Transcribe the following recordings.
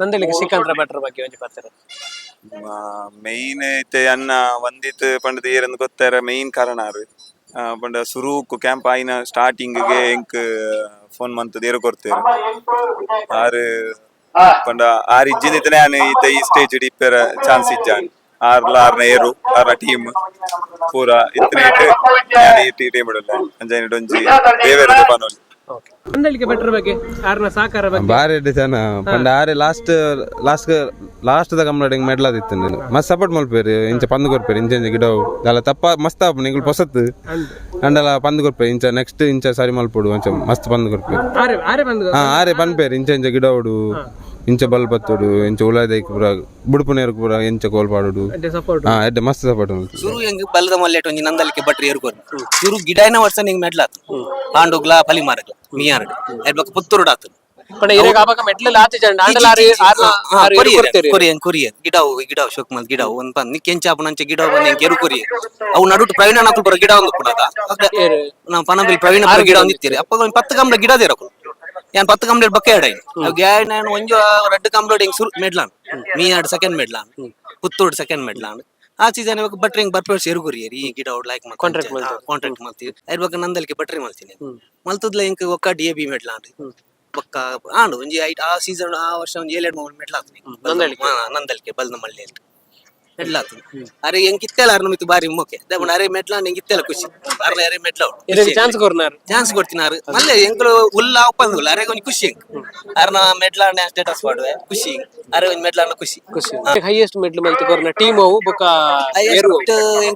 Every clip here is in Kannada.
ನಂದಳಿಗೆ ಶ್ರೀಕಾಂತ್ ಭಟ್ರ ಬಗ್ಗೆ ಒಂಚೂರು ಬರ್ತಾರೆ മെയിൻ ഇത്തെ അന്ന വന്നിട്ട് പണ്ട് തീരെന്ന് കൊത്തേര മെയിൻ ಕಾರಣ ಆರು ಆ, ಪಂಡ ಸುರೂಕು ಕ್ಯಾಂಪ್ ಆಯ್ನ ಸ್ಟಾರ್ಟಿಂಗ್ಗೆ ಎಂಕ್ ಫೋನ್ ಮಂತ್ ದೇರು ಕೊಡ್ತೇರು ಆರು ಪಂಡ ಆರು ಇಜ್ಜಿನಿತನೆ ಆನೆ ಈತ ಈ ಸ್ಟೇಜ್ ಇಪ್ಪರ ಚಾನ್ಸ್ ಇಜ್ಜಾನ್ ಆರ್ಲ ಆರ್ನ ಏರು ಆರ್ನ ಟೀಮ್ ಪೂರ ಇತ್ತನೆ ಇಟ್ಟು ಈ ಟೀಮ್ ಇಡಲ್ಲ ಅಂಜಾನಿ ಡೊಂಜಿ ದೇವೇರ ಪನೋಲಿ ನಂದಳಿಗೆ ಭಟ್ರ ಬಗ್ಗೆ ಆರ್ನ ಸಾಕಾರ ಬಗ್ಗೆ? ಬಾರಿ ಜನ ಪಂಡ ಆರೆ last last last the completing ಮೆಡ್ಲಾದಿತ್ತು ನೀನು. ಮಸ್ತ್ ಸಪೋರ್ಟ್ ಮಲ್ಪೇರಿ ಇಂಚ ಪಂದು ಕೊರ್ಪೇರಿ ಇಂಚ ಇಂಚ ಗಿಡ ಅಲ್ಲ ತಪ್ಪ ಮಸ್ತ್ ಆಪ್ ನಿಂಗಳು ಪೊಸತ್ ಅಂಡಲ ಪಂದು ಕೊರ್ಪೇರಿ ಇಂಚ ನೆಕ್ಸ್ಟ್ ಇಂಚ ಸರಿ ಮಲ್ಪಡು ಅಂಚ ಮಸ್ತ್ ಪಂದು ಕೊರ್ಪೇರಿ ಆರೆ ಆರೆ ಪನ್ಪೇರಿ ಇಂಚ ಇಂಚ ಗಿಡವುಡು ಇಂಚ ಬಲ್ ಬತ್ತುಡು ಇಂಚ ಉಳದೈಕ್ ಪೂರ ಬುಡುಪು ನೇರು ಪೂರ ಇಂಚ ಕೋಲ್ ಪಾಡುಡು ಸಪೋರ್ಟ್. ಹಾ ಎಡ್ಡೆ ಮಸ್ತ್ ಸಪೋರ್ಟ್ ಮಲ್ಪೇರಿ ಸುರು ಹೆಂಗ್ ಬಲದ ಮಲ್ಲೆಟ್ ಒಂಜಿ ನಂದಲಿಕ್ಕೆ ಬಟ್ರಿ ಏರ್ಕೊರ್ ಸುರು ಗಿಡೈನ ವರ್ಷ ನಿಂಗ್ ಮೆಡ್ಲಾತ್. ಪಾಂಡುಗ್ಲ ಪಲಿ ಮಾರಗ್ಲ ಮಿಯಾರ್ಡ್. ಎಡ್ ಪುತ್ತೂರುಡ್ ಆತು ಪಂಡ ಇರೆಗ ಆವಾಗ ಮೆಟ್ಲ ಆಚೆ ಜಂಡ ಆಂಡಲ ಆರಿ ಆರ್ನ ಆರು ಏರು ಕೊಡ್ತೀರಿ. ಕೊರಿಯನ್ ಕೊರಿಯನ್ ಗಿಡವು ಗಿಡವು ಶೋಕ್ ಮಲ್ ಗಿಡವು ಒಂದ್ ಪಂದ್. ನಿ ಕೆಂಚಾಪು ನಂಚೆ ಗಿಡವು ಬಂದ್ ಎರು ಕೊರಿಯ ಅವು ನಡುಟ್ ಪ್ರವೀಣ ನಾಕು ಬರೋ ಗಿಡ ಒಂದು ಕೊಡದ ನಾವು ಪನಬಿಲ್ ಪ್ರವೀಣ ಗಿಡ ಒಂದು ಇತ್ತೀರಿ. ಅಪ್ಪ ಒಂದ್ ಪತ್ತು ಕಂಬಳ ಗಿಡ ದೇರಕು ಯಾನ್ പത്ത് കംപ്ലീറ്റ് ಆ ಗ್ಯಾಡ್ ನಾನು ಒಂಜು ರೆಡ್ ಕಂಬಳ ಹೆಂಗ್ ಸುರು ಮೆಡ್ಲಾನ್. ಮೀಯಾಡ್ ಸೆಕೆಂಡ್ ಮೆಡ್ಲಾನ್. ಪುತ್ತೂಡ್ ಸೆಕೆಂಡ್ ಮೆಡ್ಲಾನ್. ಆ ಸೀಸನ್ ಇವಾಗ ಬಟ್ರಿ ಹೆಂಗ್ ಬರ್ಪೇರ್ ಸೇರು ಕೊರಿಯರಿ ಈ ಗಿಡ ಲೈಕ್ ಕಾಂಟ್ರಾಕ್ಟ್ ಕಾಂಟ್ರಾಕ್ಟ್ ಮಾಡ್ತೀವಿ ಇರ್ಬೇಕು ನಂದಲ್ಕೆ ಬಟ್ರಿ ಮಾಡ್ತೀನಿ ಮಲ್ತದ್ಲ ಇಂಕ ಒಕ್ಕ ಡಿ ಎ ಬಿ ಮೆಡ್ಲಾನ್ ಬೊಕ್ಕ ಆಂಡು ಒಂಜಿ ಐಟ್ ಆ ಸೀಸನ್ ಆ ವರ್ಷ ಒಂಜಿ ಏಳೆಡ್ ಮೆಡ್ಲಾತ್ನಿ. ನಂದಳಿಕೆ? ನಂದಲ್ಕೆ. ಬಲ್ದ ಮಳ್ಳಿ ಅಂತ ಮೆಡ್ಲಾತು ಅರೆ ಹೆಂಗ್ ಕಿತ್ತೆಲ್ಲ ಅರ್ನ ಮಿತ್ತು ಬಾರಿ ಮುಖ್ಯ ದೇವಣ್ಣ ಅರೆ ಮೆಡ್ಲ ಹೆಂಗ್ ಇತ್ತೆಲ್ಲ ಖುಷಿ. ಅರ್ನ ಅರೆ ಮೆಡ್ಲ ಇರೆಗ ಚಾನ್ಸ್ ಕೊರ್ನಾರ್ ಚಾನ್ಸ್ ಕೊಡ್ತಿನಾರು ಮಲ್ಲೆ ಎಂಕ್ಲು ಉಲ್ಲ ಒಪ್ಪಂದು ಅರೆ ಒಂಜಿ ಖುಷಿ ಅರ್ನ ಮೆಡ್ಲ ಸ್ಟೇಟಸ್ ಮಾಡುವೆ. ಖುಷಿ ಅರೆ ಒಂಜಿ ಮೆಡ್ಲ ಖುಷಿ. ಖುಷಿ. ಹೈಯೆಸ್ಟ್ ಮೆಟ್ಲ್ ಮಲ್ತಿ ಕೊರ್ನ ಟೀಮ್ ಅವು? ಬೊಕ ಏರು ಎಷ್ಟ್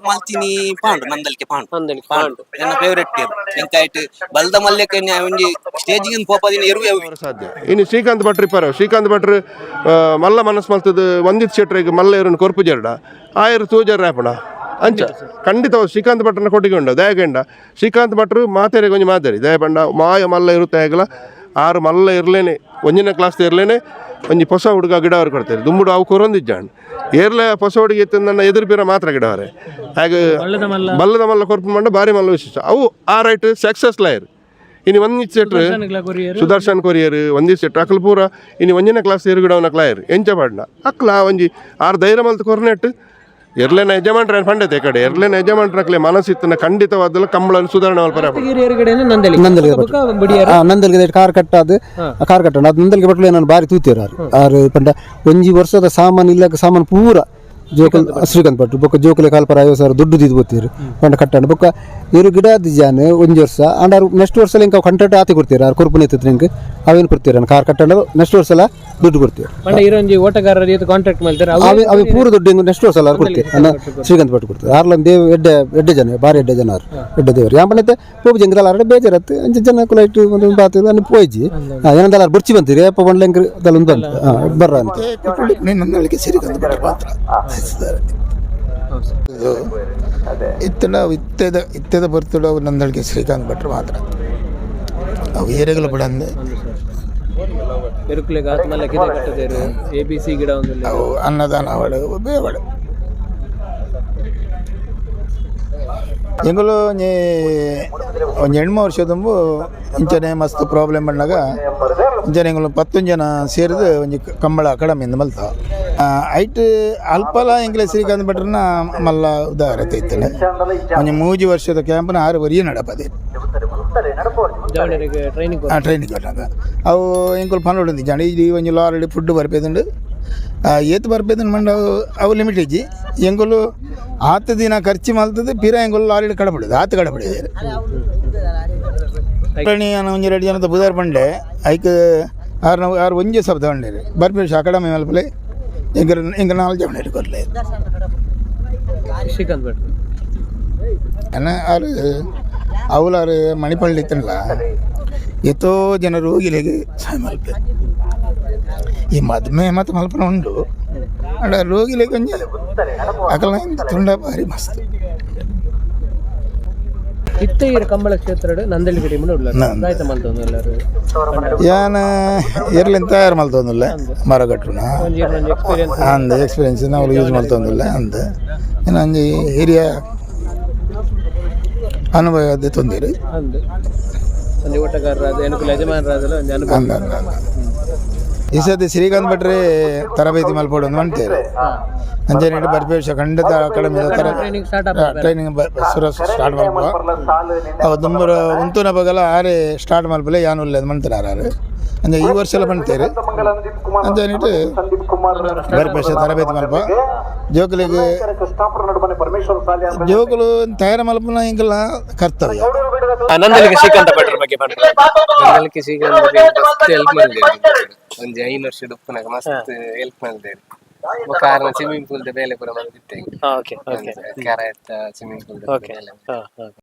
ಮಲ್ತಿನಿ? ಪಾಂಡು ನಂದಲ್ಕೆ ಪಾಂಡು. ನಂದಳಿಕೆ ಪಾಂಡು. ನನ್ನ ಫೇವ್ರೆಟ್ ಟೀಮ್ ಎಂಕಾಯ್ಟ್ ಬಲ್ದ ಮಲ್ಯಕ್ಕೆ ಒಂಜಿ ಸ್ಟೇಜಿಗೆ ಪೋಪದಿನ ಎರುವೆ ಸಾಧ್ಯ. ಇನ್ನು ಶ್ರೀಕಾಂತ್ ಭಟ್ರು ಪರ ಶ್ರೀಕಾಂತ್ ಭಟ್ರು ಆ, ಮಲ್ಲ ಮನಸ್ ಮಲ್ತದ ವಂದಿತ್ ಶೆಟ್ರಿಗೆ ಮಲ್ಲ ಇರನ್ನು ಕೊರ್ಪು ಜರ್ಡ. ಆಯರು ತೂಜರ್ ರ್ಯಾಪಣ ಅಂಚ. ಖಂಡಿತ ಶ್ರೀಕಾಂತ್ ಭಟ್ರನ್ನ ಕೊಟ್ಟಿಗೊಂಡ ದಯಗಂಡ. ಶ್ರೀಕಾಂತ್ ಭಟ್ರು ಮಾತೇರಿಗೆ ಒಂಜಿ ಮಾತಾಡಿ ದಯಪಂಡ ಮಾಯ ಮಲ್ಲ ಇರುತ್ತೆ ಆಗಲ ಆರು ಮಲ್ಲ ಇರ್ಲೇನೆ ಒಂಜಿನ ಕ್ಲಾಸ್ ಇರ್ಲೇನೆ ಒಂಜಿ ಹೊಸ ಹುಡುಗ ಗಿಡ ಅವ್ರು ಕೊಡ್ತಾರೆ. ದುಮ್ಮುಡು ಅವು ಕೊರೊಂದಿಜ್ಜಾಂಡ್ ಏರ್ಲೆ ಹೊಸ ಹುಡುಗಿ ಇತ್ತು ನನ್ನ ಎದುರು ಬೀರ ಮಾತ್ರ ಗಿಡವರೆ. ಹಾಗೆ ಬಲ್ಲದ ಮಲ್ಲ. ಕೊರ್ಪು ಮಂಡ ಭಾರಿ ಮಲ್ಲ ವಿಶೇಷ. ಅವು ಆ ರೈಟ್ ಸಕ್ಸಸ್ ಲಾಯರ್. ಇನ್ನು ಒಂದು ಸೆಟ್ ಸುದರ್ಶನ್ ಕೊರಿಯರ್? ಒಂದಿ ಸೆಟ್ ಅಕ್ಲ ಪೂರ ಇನ್ನು ಒಂಜಿನ ಕ್ಲಾಸ್ ಇರುಗಿಡವನ ಕ್ಲಾಯರ್ ಎಂಚ ಪಾಡ್ನ. ಅಕ್ಲ ಒಂಜಿ ಆರು ಧೈರ್ಯ ಮಲ್ತ ಕೊರ್ನೆಟ್ ಎರ್ಲೆನ ಯಜಮಾನ್ರ ಪಂಡತೆ ಕಡೆ? ಎರ್ಲೇನ ಯಜಮಾನ್ರಕ್ಲೆ ಮನಸ್ಸಿತ್ತನ ಖಂಡಿತವಾದಲ್ಲ ಕಂಬಳನ್ನು ಸುಧಾರಣೆ ಮಲ್ಪರ ನಂದಲಿಗೆ. ಕಾರ್ ಕಟ್ಟದು ಕಾರ್ ಕಟ್ಟಣ ಅದು ನಂದಲ್ಗೆ ಬಟ್ಲು ನಾನು ಬಾರಿ ತೂತಿರ ಆರು ಪಂಡ ಒಂಜಿ ವರ್ಷದ ಸಾಮಾನು ಇಲ್ಲಕ ಸಾಮಾನು ಪೂರ ಜೋಕಲ್, ಶ್ರೀಕಾಂತ್ ಭಟ್ರು ಬೊಕ್ಕ ಜೋಕಲೆ ಕಾಲ್ಪರ ಐವತ್ತು ಸಾವಿರ ದುಡ್ಡು ದಿದ್ದು ಗೊತ್ತೀರು ಪಂಡ ಕಟ್ಟಣ ಬೊಕ್ಕ ಇರು ಗಿಡ ದಿಜಾನ್ ಒಂಜಿ ವರ್ಷ ಅಂಡ್ ಅವ್ರು ನೆಕ್ಸ್ಟ್ ವರ್ಷ ಇಂಕ ಕಂಟ್ರಾಕ್ಟ್ ಆತಿ ಕೊಡ್ತೀರ ಅವ್ರು ಕೊರ್ಪುನ ಎತ್ತಿದ್ರೆ ಇಂಕ ಅವೇನು ಕೊಡ್ತೀರ ಕಾರ್ ಕಟ್ಟಣ ನೆಕ್ಸ್ಟ್ ವರ್ಷ ದುಡ್ಡು ಕೊಡ್ತೀವಿ. ಪಂಡ ಇರೊಂಜಿ ಓಟಗಾರರ ಜೊತೆ ಕಾಂಟ್ರಾಕ್ಟ್ ಮಾಡ್ತಾರೆ ಅವೇ ಅವೇ ಪೂರ ದುಡ್ಡು ನೆಕ್ಸ್ಟ್ ವರ್ಷ ಎಲ್ಲ ಕೊಡ್ತೀವಿ. ಅನ್ನ ಪಟ್ಟು ಭಟ್ ಕೊಡ್ತೀವಿ ಆರ್ಲ ದೇವ್ ಎಡ್ಡೆ ಎಡ್ಡೆ ಜನ ಬಾರಿ ಎಡ್ಡೆ ಜನ ಅವ್ರು. ಎಡ್ಡೆ ದೇವರು. ಯಾಂಪನೈತೆ ಪೂಬ್ ಜಂಗ್ರಲ್ಲ ಅರಡೆ ಬೇಜಾರತ್ತೆ ಅಂಚೆ ಜನ ಕುಲೈಟ್ ಒಂದು ಬಾತು ಅನ್ನ ಪೋಯ್ಜಿ ಏನಂದಲ್ಲ ಬುರ್ಚಿ ಬಂತೀರಿ? ಅಪ್ಪ ಒಂದು ಹೆಂಗ್ರಿ ಅದಲ್ಲ ಒಂದು ಬಂತು. ಬರ್ರ ಅಂತ. ನಂದಳಿಕೆ ಶ್ರೀಕಾಂತ್ ಭಟ್ರು ಮಾತ್ರ ಇದು ಇತ್ತಡ ಇತ್ತೆದ ಇತ್ತದ ಬರ್ತಡ ಅವು ನಂದಳಿಕೆ ಶ್ರೀಕಾಂತ್ ಭಟ್ರು ಮಾತ್ರ. ಅವು ಏರೆಗಳು ಬಿಡಂದೆ. ಎರುಕುಲೆಗೆ ಆತ್ಮಲ್ಲ ಕಿದೆ ಕಟ್ಟದೇರು ಎ ಬಿ ಗಿಡ ಒಂದು ಅವು ಅನ್ನದಾನ ಅವಳು ಬೇವಳು. ಎಂಗಳು ಒಂಜಿ ಒಂಜಿ ಎಣ್ಮ ವರ್ಷದ ತುಂಬು ಇಂಚನೆ ಮಸ್ತ್ ಪ್ರಾಬ್ಲಮ್ ಬಂದಾಗ ಇಂಚನೆ ಎಂಗಳು ಪತ್ತೊಂದು ಜನ ಸೇರಿದು ಒಂಜಿ ಕಂಬಳ ಅಕಾಡೆಮಿಯಿಂದ ಮಲ್ತ ಐಟ್ ಅಲ್ಪಲ ಎಂಗ್ಲೆ ಶ್ರೀಕಾಂತ್ ಭಟ್ರನ್ನ ಮಲ್ಲ ಉದಾಹರಣೆ ಇತ್ತಲೆ ಒಂದು ಮೂಜಿ ವರ್ಷದ ಕ್ಯಾಂಪ್ನ ಆರು ವರಿಯೂ ನಡಪದೆ. ಆ ಟ್ರೈನಿಗೆ ಕೊಟ್ಟಾಗ. ಅವು ಎಂಕುಲು ಪನ್ನೊಡು ಜನ ಈ ಒಂಜಿ ಲಾರಿ ಫುಡ್ ಬರ್ಪೇದುಂಡು. ಏತ್ ಬರ್ಪೇದನ್ ಮಂಡ ಅವು- ಅವು ಲಿಮಿಟ್ ಇಜ್ಜಿ ಎಂಗುಲು ಆತ ದಿನ ಖರ್ಚು ಮಲ್ತದೆ ಪಿರ ಎಂಗುಲು ಲಾರಿ ಕಡಬಿಡುದು ಆತ ಕಡಬಿಡಿದೆ ನಾನು ಒಂಜಿ ಎರಡು ಜನದ ಬುಧಾರ್ ಬಂಡೆ ಐಕ್ ಆರು ನಾವು ಆರು ಒಂಜಿ ಸಬ್ದ ಬಂಡೇರಿ ಬರ್ಪೇ ಅಕಾಡೆಮಿ ಮಲ್ಪಲೆ ಎಂಗ ಎಂಗ ನಾಲ್ಕು ಜನ ಕೊರ್ಲೆ ಶ್ರೀಕಾಂತ್ ಅನ್ನ ಆರು ಅವಲಾರು ಮಣಿಪಳ್ಳಿ ಇತ್ತನಲ್ಲ ಎಷ್ಟೋ ಜನ ಇಲ್ಲಿಗೆ ಸಹಾಯ ಮಲ್ಪೆ. ಈ ಮದ್ಮೆ ಮತ್ತು ಮಲ್ಪನ ಉಂಡು. ಅಡ ರೋಗಿಲೆ ಕೊಂಚ ಅಕಲ ತುಂಡ ಭಾರಿ ಮಸ್ತ್. ಇತ್ತ ಇರ ಕಂಬಳ ಕ್ಷೇತ್ರ ನಂದಳಿಕೆ ಗಡಿ. ಆಯ್ತು ಮಲ್ತೊಂದು ಯಾನ ಇರ್ಲಿಂತ ಯಾರು ಮಲ್ತೊಂದಿಲ್ಲ ಮರ ಎಕ್ಸ್ಪೀರಿಯನ್ಸ್ ಅಂದ ಎಕ್ಸ್ಪೀರಿಯನ್ಸ್ ನಾವು ಯೂಸ್ ಮಲ್ತೊಂದಿಲ್ಲ ಅಂದ. ಇನ್ನು ಅಂಜಿ ಹಿರಿಯ ಅನುಭವ ತೊಂದಿರಿ. ತೊಂದರೆ ಒಂಜಿ ಓಟಗಾರರಾದ ಎನುಕುಲ ಯಜಮಾನರಾದಲ್ಲ ಒಂಜಿ ಅನುಭವ. ಅಂದ ಅಂದ ಅಂದ ಈ ಸತಿ ಶ್ರೀಕಾಂತ್ ಭಟ್ರೆ ತರಬೇತಿ ಮಲ್ಪೋಡು ಅಂತ ಮಾಡ್ತೇವೆ ಅಂಜನೇಡಿ ಬರ್ಬೇಕು ಖಂಡಿತ ಅಕಾಡೆಮಿ ಟ್ರೈನಿಂಗ್ ಸ್ಟಾರ್ಟ್ ಟ್ರೈನಿಂಗ್ ಸುರ ಸ್ಟಾರ್ಟ್ ಮಲ್ಪುವ ಅವು ತುಂಬ ಉಂತುನ ಬಗಲ ಆರೆ ಸ್ಟಾರ್ಟ್ ಮಾಡ್ಬಲ್ಲ ಯಾನು ಇಲ್ಲ ಮಾಡ್ತಾರೆ ಆರು ಅಂದ್ರೆ ಈ ವರ್ಷ ಎಲ್ಲ ಮಾಡ್ತೇವೆ ಅಂಜನೇಟ್ ಬರ್ಪೇಶ ತರಬೇತಿ ಮಲ್ಪ ಜೋಕುಲಿಗೆ ಜೋಕುಲು ತಯಾರ ಮಲ್ಪನ ಹಿಂಗೆಲ್ಲ ಕರ್ತವ್ಯ. ನಂದಲಿಗೆ ಶ್ರೀಕಾಂತ ಭಟ್ರ ಬಗ್ಗೆ ನಂದಲಿಗೆ ಶ್ರೀಕಾಂತ ಮಸ್ತ್ ಹೆಲ್ಪ್ ಮಾಡಿದ್ದೇವೆ ಒಂಜಿ ಐನು ವರ್ಷ ಉಪ್ಪನಾಗ ಮಸ್ತ್ ಹೆಲ್ಪ್ ಮಾಡಿದ್ದೇವೆ ಕಾರಣ ಸ್ವಿಮ್ಮಿಂಗ್ ಪೂಲ್ ಬೇಲೆ ಪೂರ ಬಂದಿತ್ತೆ okay okay ಕ್ಯಾರ swimming pool okay